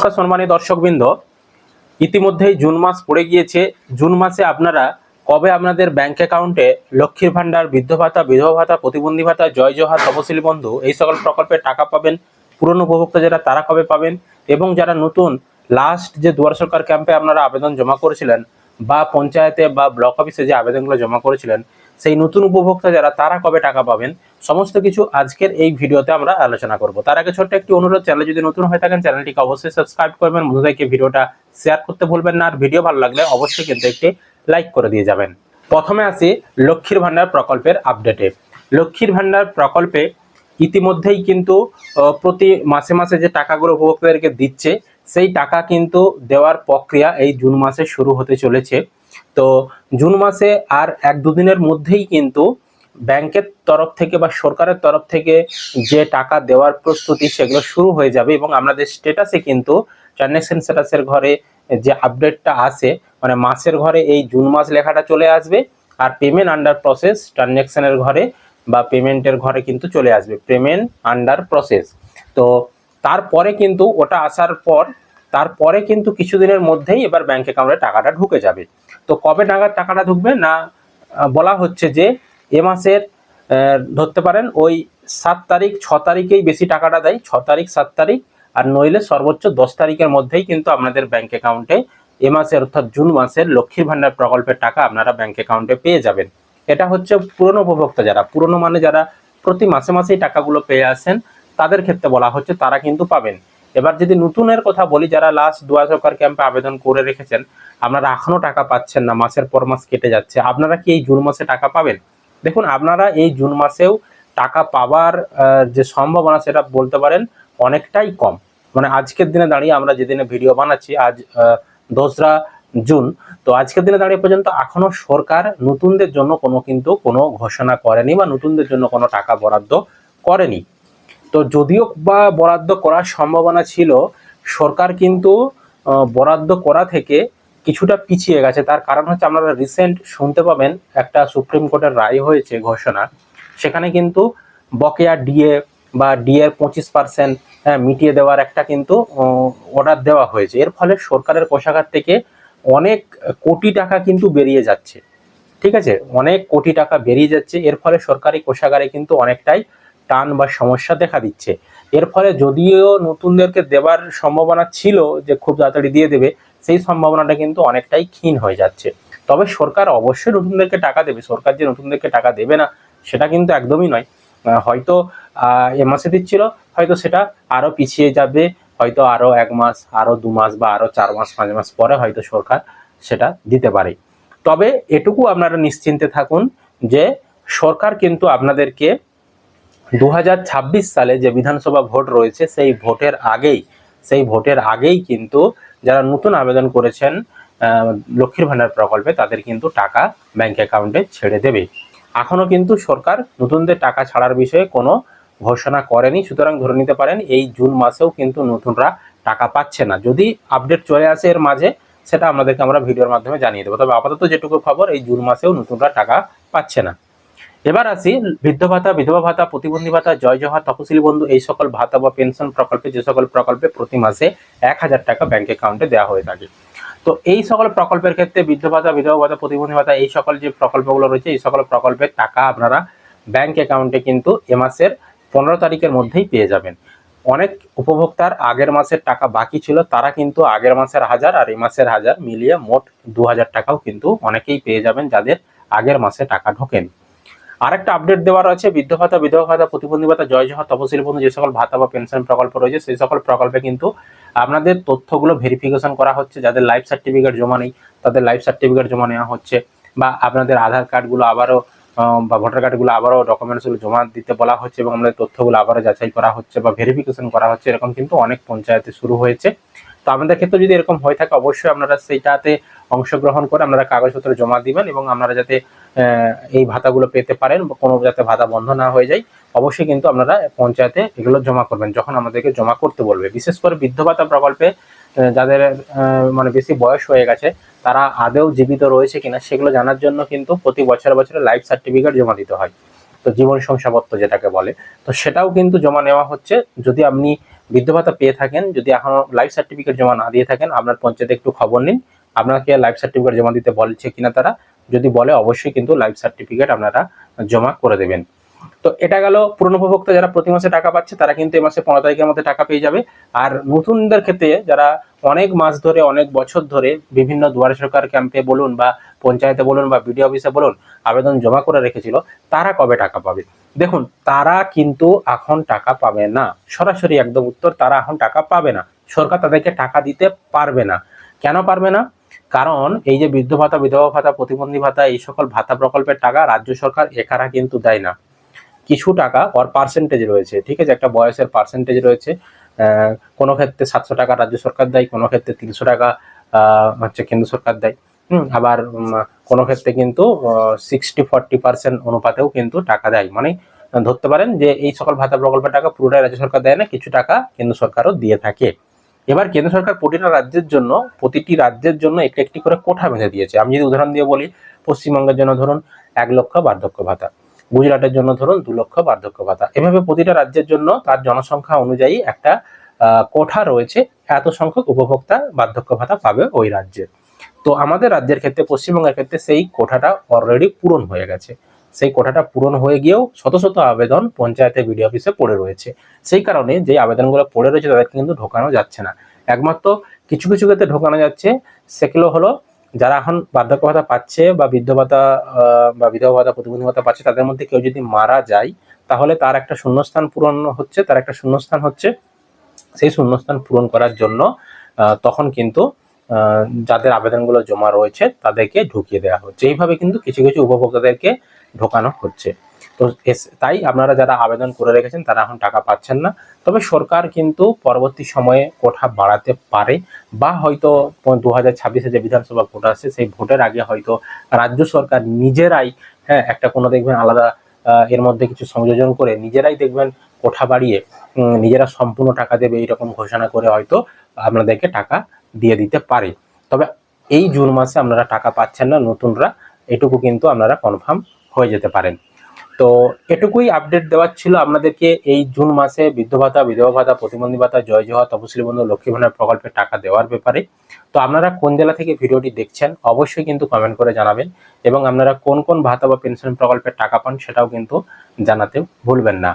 নমস্কার সম্মানী দর্শকবৃন্দ। ইতিমধ্যেই জুন মাস পড়ে গিয়েছে। জুন মাসে আপনারা কবে আপনাদের ব্যাংক অ্যাকাউন্টে লক্ষ্মীর ভান্ডার বৃদ্ধ ভাতা, বিধবা ভাতা, প্রতিবন্ধী ভাতা, জয় জহার তপশিলি বন্ধু এই সকল প্রকল্পে টাকা পাবেন। পুরনো উপভোক্তা যারা, তারা কবে পাবেন? এবং যারা নতুন লাস্ট যে দুয়ার সরকার ক্যাম্পে আপনারা আবেদন জমা করেছিলেন বা পঞ্চায়েতে বা ব্লক অফিসে যে আবেদনগুলো জমা করেছিলেন সেই নতুন উপভোক্তা যারা, তারা কবে টাকা পাবেন? সমস্ত কিছু আজকের এই ভিডিওতে আমরা আলোচনা করব। তার আগে ছোট্ট একটি অনুরোধ, চ্যানেল যদি নতুন হয়ে থাকেন, চ্যানেলটিকে অবশ্যই সাবস্ক্রাইব করবেন। বন্ধুদেরকে ভিডিওটা শেয়ার করতে ভুলবেন না। আর ভিডিও ভালো লাগলে অবশ্যই কিন্তু একটি লাইক করে দিয়ে যাবেন। প্রথমে আসি লক্ষ্মীর ভান্ডার প্রকল্পের আপডেটে। লক্ষ্মীর ভান্ডার প্রকল্পে ইতিমধ্যেই কিন্তু প্রতি মাসে মাসে যে টাকাগুলো উপভোক্তাদেরকে দিচ্ছে, সেই টাকা কিন্তু দেওয়ার প্রক্রিয়া এই জুন মাসে শুরু হতে চলেছে। তো জুন মাসে আর এক দুদিনের মধ্যেই কিন্তু ব্যাংকের তরফ থেকে বা সরকারের তরফ থেকে যে টাকা দেওয়ার প্রস্তুতি সেগুলো শুরু হয়ে যাবে এবং আমাদের স্টেটাসে কিন্তু ট্রানজ্যাকশন স্ট্যাটাসের ঘরে যে আপডেটটা আসে মানে মাসের ঘরে এই জুন মাস লেখাটা চলে আসবে আর পেমেন্ট আন্ডার প্রসেস ট্রানজ্যাকশনের ঘরে বা পেমেন্টের ঘরে কিন্তু চলে আসবে পেমেন্ট আন্ডার প্রসেস তো তারপরে কিন্তু ওটা আসার পর, তারপরে কিন্তু কিছুদিনের মধ্যেই এবার ব্যাংক অ্যাকাউন্টে টাকাটা ঢুকে যাবে। তো কবে নাগাদ টাকাটা ঢুকবে না বলা হচ্ছে যে এ মাসের ধরতে পারেন ওই সাত তারিখ, ছ তারিখেই বেশি টাকাটা দেয়। ছ তারিখ, সাত তারিখ আর নইলে সর্বোচ্চ দশ তারিখের মধ্যেই কিন্তু আপনাদের ব্যাংক অ্যাকাউন্টে এ মাসের অর্থাৎ জুন মাসের লক্ষ্মীর ভান্ডার প্রকল্পের টাকা আপনারা ব্যাংক অ্যাকাউন্টে পেয়ে যাবেন। এটা হচ্ছে পুরনো উপভোক্তা যারা, পুরনো মানে যারা প্রতি মাসে মাসেই টাকাগুলো পেয়ে আসেন, তাদের ক্ষেত্রে বলা হচ্ছে তারা কিন্তু পাবেন। এবার যদি নতুনের কথা বলি, যারা লাস্ট দুয়া সরকার ক্যাম্পে আবেদন করে রেখেছেন, আপনারা এখনও টাকা পাচ্ছেন না, মাসের পর মাস কেটে যাচ্ছে। আপনারা কি এই জুন মাসে টাকা পাবেন? দেখুন, আপনারা এই জুন মাসেও টাকা পাওয়ার যে সম্ভাবনা সেটা বলতে পারেন অনেকটাই কম। মানে আজকের দিনে দাঁড়িয়ে আমরা যেদিনে ভিডিও বানাচ্ছি, আজ দোসরা জুন, তো আজকের দিনে দাঁড়িয়ে পর্যন্ত এখনও সরকার নতুনদের জন্য কোনো কিন্তু কোনো ঘোষণা করেনি বা নতুনদের জন্য কোনো টাকা বরাদ্দ করেনি। তো যদিও বা বরাদ্দ করার সম্ভাবনা ছিল, সরকার কিন্তু বরাদ্দ করা থেকে কিছুটা পিছিয়ে গেছে। তার কারণ হচ্ছে আপনারা রিসেন্ট শুনতে পাবেন, একটা সুপ্রিম কোর্টের রায় হয়েছে ঘোষণা। সেখানে কিন্তু বকেয়া ডিএ বা ডিএ পঁচিশ পার্সেন্ট মিটিয়ে দেওয়ার একটা কিন্তু অর্ডার দেওয়া হয়েছে। এর ফলে সরকারের কোষাগার থেকে অনেক কোটি টাকা কিন্তু বেরিয়ে যাচ্ছে। ঠিক আছে? অনেক কোটি টাকা বেরিয়ে যাচ্ছে। এর ফলে সরকারি কোষাগারে কিন্তু অনেকটাই টান বা সমস্যা দেখা দিচ্ছে। এর ফলে যদিও নতুনদেরকে দেওয়ার সম্ভাবনা ছিল যে খুব তাড়াতাড়ি দিয়ে দেবে, সেই সম্ভাবনাটা কিন্তু অনেকটাই ক্ষীণ হয়ে যাচ্ছে। তবে সরকার অবশ্যই নতুনদেরকে টাকা দেবে। সরকার যে নতুনদেরকে টাকা দেবে না, সেটা কিন্তু একদমই নয়। হয়তো এ মাসে দিচ্ছিল, হয়তো সেটা আরও পিছিয়ে যাবে, হয়তো আরও এক মাস আরও দু মাস বা আরও চার মাস, পাঁচ মাস পরে হয়তো সরকার সেটা দিতে পারে। তবে এটুকু আপনারা নিশ্চিন্তে থাকুন যে সরকার কিন্তু আপনাদেরকে দু হাজার ছাব্বিশ সালে যে বিধানসভা ভোট রয়েছে, সেই ভোটের আগেই, সেই ভোটের আগেই কিন্তু যারা নতুন আবেদন করেছেন লক্ষ্মীর ভান্ডার প্রকল্পে, তাদের কিন্তু টাকা ব্যাংক অ্যাকাউন্টে ছেড়ে দেবে। এখনও কিন্তু সরকার নতুনদের টাকা ছাড়ার বিষয়ে কোনো ঘোষণা করেনি। সুতরাং ধরে নিতে পারেন, এই জুন মাসেও কিন্তু নতুনরা টাকা পাচ্ছে না। যদি আপডেট চলে আসে এর মাঝে, সেটা আমাদেরকে আমরা ভিডিওর মাধ্যমে জানিয়ে দেবো। তবে আপাতত যেটুকু খবর, এই জুন মাসেও নতুনরা টাকা পাচ্ছে না। এবার আসি, বৃদ্ধ ভাতা, বিধবা ভাতা, প্রতিবন্ধী ভাতা, জয় জহা তপশিলি বন্ধু, এই সকল ভাতা বা পেনশন প্রকল্পে, যে সকল প্রকল্পে প্রতি মাসে এক হাজার টাকা ব্যাংক অ্যাকাউন্টে দেওয়া হয়ে থাকে। তো এই সকল প্রকল্পের ক্ষেত্রে বৃদ্ধ ভাতা, বিধবা ভাতা, প্রতিবন্ধী ভাতা, এই সকল যে প্রকল্পগুলো রয়েছে, এই সকল প্রকল্পের টাকা আপনারা ব্যাংক অ্যাকাউন্টে কিন্তু এ মাসের পনেরো তারিখের মধ্যেই পেয়ে যাবেন। অনেক উপভোক্তার আগের মাসের টাকা বাকি ছিল, তারা কিন্তু আগের মাসের হাজার আর এই মাসের হাজার মিলিয়ে মোট দু হাজার টাকাও কিন্তু অনেকেই পেয়ে যাবেন, যাদের আগের মাসে টাকা ঢোকেন। আরেকটা আপডেট দেওয়ার আছে বৃদ্ধ ভাতা, বিধবা ভাতা, প্রতিবন্ধী ভাতা, জয় জহা, তপশিল বন্ধু, যে সকল ভাতা বা পেনশন প্রকল্প রয়েছে, সেই সকল প্রকল্পে কিন্তু আপনাদের তথ্যগুলো ভেরিফিকেশন করা হচ্ছে, যাদের লাইফ সার্টিফিকেট জমা নেই, তাদের লাইফ সার্টিফিকেট জমা নেওয়া হচ্ছে, বা আপনাদের আধার কার্ডগুলো আবারও বা ভোটার কার্ডগুলো আবারও ডকুমেন্টসগুলো জমা দিতে বলা হচ্ছে, এবং আমাদের তথ্যগুলো আবারও যাচাই করা হচ্ছে, বা ভেরিফিকেশন করা হচ্ছে, এরকম কিন্তু অনেক পঞ্চায়েতে শুরু হয়েছে। তো আপনাদের ক্ষেত্রে যদি এরকম হয়ে থাকে, অবশ্যই আপনারা সেইটাতে অংশগ্রহণ করে আপনারা কাগজপত্র জমা দিবেন এবং আপনারা যাতে এই ভাতাগুলো পেতে পারেন, কোনো যাতে ভাতা বন্ধ না হয়ে যায়, অবশ্যই কিন্তু আপনারা পঞ্চায়েতে এগুলো জমা করবেন, যখন আমাদেরকে জমা করতে বলবে। বিশেষ করে বৃদ্ধ ভাতা প্রকল্পে যাদের মানে বেশি বয়স হয়ে গেছে, তারা আদৌ জীবিত রয়েছে কিনা সেগুলো জানার জন্য কিন্তু প্রতি বছরে বছরে লাইফ সার্টিফিকেট জমা দিতে হয়। তো জীবন শংসাপত্র যেটাকে বলে, তো সেটাও কিন্তু জমা নেওয়া হচ্ছে। যদি আপনি বৃদ্ধ ভাতা পেয়ে থাকেন, যদি এখনও লাইফ সার্টিফিকেট জমা না দিয়ে থাকেন, আপনার পঞ্চায়েতে একটু খবর নিন আপনাকে লাইফ সার্টিফিকেট জমা দিতে বলছে কিনা তারা, যদি বলে অবশ্যই কিন্তু লাইফ সার্টিফিকেট আপনারা জমা করে দেবেন। তো এটা গেল পুরনো উপভোক্তা যারা প্রতি মাসে টাকা পাচ্ছে, তারা কিন্তু এই মাসে পনেরো তারিখের মধ্যে টাকা পেয়ে যাবে। আর নতুনদের ক্ষেত্রে যারা অনেক মাস ধরে, অনেক বছর ধরে বিভিন্ন দুয়ারে সরকার ক্যাম্পে বলুন বা পঞ্চায়েতে বলুন বা বিডিও অফিসে বলুন, আবেদন জমা করে রেখেছিল, তারা কবে টাকা পাবে? দেখুন, তারা কিন্তু এখন টাকা পাবে না। সরাসরি একদম উত্তর, তারা এখন টাকা পাবে না। সরকার তাদেরকে টাকা দিতে পারবে না। কেন পারবে না? কারণ এই যে বৃদ্ধ ভাতা, বিধবা ভাতা, প্রতিবন্ধী ভাতা, এই সকল ভাতা প্রকল্পের টাকা রাজ্য সরকার একারা কিন্তু দেয় না। কিছু টাকা ওর পার্সেন্টেজ রয়েছে, ঠিক আছে? একটা বয়সের পার্সেন্টেজ রয়েছে। কোনো ক্ষেত্রে সাতশো টাকা রাজ্য সরকার দেয়, কোনো ক্ষেত্রে তিনশো টাকা হচ্ছে কেন্দ্র সরকার দেয়। আবার কোনো ক্ষেত্রে কিন্তু সিক্সটি ফর্টি পার্সেন্ট অনুপাতেও কিন্তু টাকা দেয়। মানে ধরতে পারেন যে এই সকল ভাতা প্রকল্পের টাকা পুরোটাই রাজ্য সরকার দেয় না, কিছু টাকা কেন্দ্র সরকারও দিয়ে থাকে। এবার কেন্দ্র সরকার প্রতিটা রাজ্যের জন্য, প্রতিটি রাজ্যের জন্য একটি একটি করে কোঠা বেঁধে দিয়েছে। আমি যদি উদাহরণ দিয়ে বলি, পশ্চিমবঙ্গের জন্য ধরুন এক লক্ষ বার্ধক্য ভাতা, গুজরাটের জন্য ধরুন দু লক্ষ বার্ধক্য ভাতা। এভাবে প্রতিটা রাজ্যের জন্য তার জনসংখ্যা অনুযায়ী একটা কোঠা রয়েছে, এত সংখ্যক উপভোক্তা বার্ধক্য ভাতা পাবে ওই রাজ্যে। তো আমাদের রাজ্যের ক্ষেত্রে, পশ্চিমবঙ্গের ক্ষেত্রে সেই কোঠাটা অলরেডি পূরণ হয়ে গেছে। সেই কোঠাটা পূরণ হয়ে গিয়েও শত শত আবেদন পঞ্চায়েতে বিডিও অফিসে পড়ে রয়েছে। সেই কারণে যে আবেদনগুলো পড়ে রয়েছে তাদেরকে কিন্তু ঢোকানো যাচ্ছে না। একমাত্র কিছু কিছু ক্ষেত্রে ঢোকানো যাচ্ছে, সেগুলো হলো যারা এখন বার্ধক্য ভাতা পাচ্ছে বা বৃদ্ধ ভাতা বা বিধবা ভাতা, প্রতিবন্ধী ভাতা পাচ্ছে, তাদের মধ্যে কেউ যদি মারা যায়, তাহলে তার একটা শূন্যস্থান পূরণ হচ্ছে, তার একটা শূন্যস্থান হচ্ছে। সেই শূন্যস্থান পূরণ করার জন্য তখন কিন্তু যাদের আবেদনগুলো জমা রয়েছে তাদেরকে ঢুকিয়ে দেওয়া হচ্ছে। এইভাবে কিন্তু কিছু কিছু উপভোক্তাদেরকে ঢোকানো হচ্ছে। তো তাই আপনারা যারা আবেদন করে রেখেছেন তারা এখন টাকা পাচ্ছেন না। তবে সরকার কিন্তু পরবর্তী সময়ে কোঠা বাড়াতে পারে বা হয়তো দু হাজার ছাব্বিশে যে বিধানসভা ভোট আসছে সেই ভোটের আগে হয়তো রাজ্য সরকার নিজেরাই হ্যাঁ একটা কোনো দেখবেন আলাদা এর মধ্যে কিছু সংযোজন করে নিজেরাই দেখবেন কোঠা বাড়িয়ে নিজেরা সম্পূর্ণ টাকা দেবে এইরকম ঘোষণা করে হয়তো আপনাদেরকে টাকা দিয়ে দিতে পারে। তবে এই জুন মাসে আপনারা টাকা পাচ্ছেন না নতুনরা, এটুকু কিন্তু আপনারা কনফার্ম হয়ে যেতে পারেন। তো এটুকুই আপডেট দেওয়ার ছিল আপনাদেরকে এই জুন মাসে বৃদ্ধ ভাতা, বিধবা ভাতা, প্রতিবন্ধী ভাতা, জয় জওয়া তপশিলি বন্ধু, লক্ষ্মী ভান্ডার প্রকল্পের টাকা দেওয়ার ব্যাপারে। তো আপনারা কোন জেলা থেকে ভিডিওটি দেখছেন অবশ্যই কিন্তু কমেন্ট করে জানাবেন এবং আপনারা কোন কোন ভাতা বা পেনশন প্রকল্পের টাকা পান সেটাও কিন্তু জানাতে ভুলবেন না।